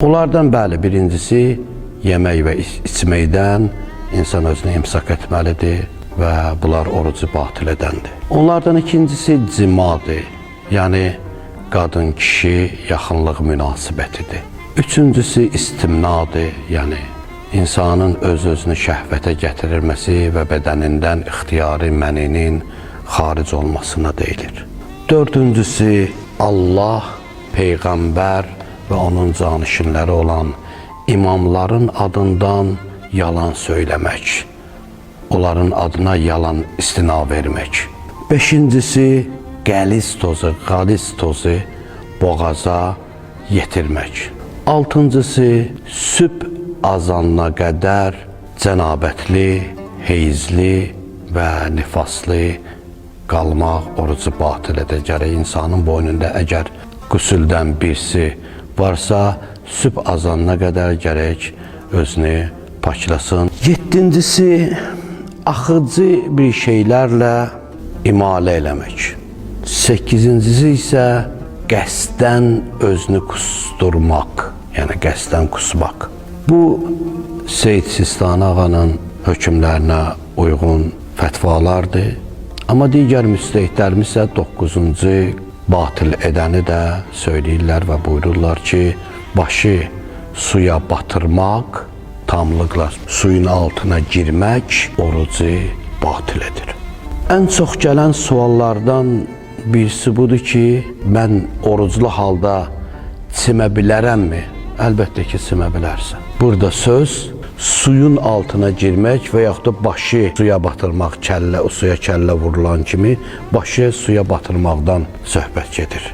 Onlardan bəli, birincisi yemək və iç- içməkdən insan özünü imsak etməlidir və bunlar orucu batil edəndir. Onlardan ikincisi cimadır. Yəni qadın kişi yaxınlıq münasibətidir. Üçüncüsü istimnadır. Yəni insanın öz-özünü şəhvətə gətirilməsi və bədənindən ixtiyari məninin xaric olmasına deyilir. Dördüncüsü Allah, peyğəmbər və onun canişinləri olan imamların adından yalan söyləmək, onların adına yalan istina vermək. Beşincisi qəliz tozu, qalis tozu boğaza yetirmək. Altıncısı sübh azanına qədər cənabətli, heyzli və nifaslı qalmaq orucu batil edir. Gərək insanın boynunda əgər qüsüldən birisi varsa, sübh azanına qədər gərək özünü paklasın. Yeddincisi, axıcı bir şeylərlə imalə eləmək. Sekizincisi isə qəsdən özünü kusturmaq, yəni qəsdən kusmaq. Bu Seyid Sistani ağanın hökmlərinə uyğun fətvalardır. Amma digər müstəhidlərimiz isə 9-cu batil edəni də söyləyirlər və buyururlar ki, başı suya batırmaq, tamlıqla suyun altına girmək orucu batil edir. Ən çox gələn suallardan birisi budur ki, mən oruclu halda çimə bilərəmmi? Əlbəttə ki, çimə bilərsən. Burada söz suyun altına girmək və yaxud da başı suya batırmaq, kəllə, suya kəllə vurulan kimi başı suya batırmaqdan söhbət gedir.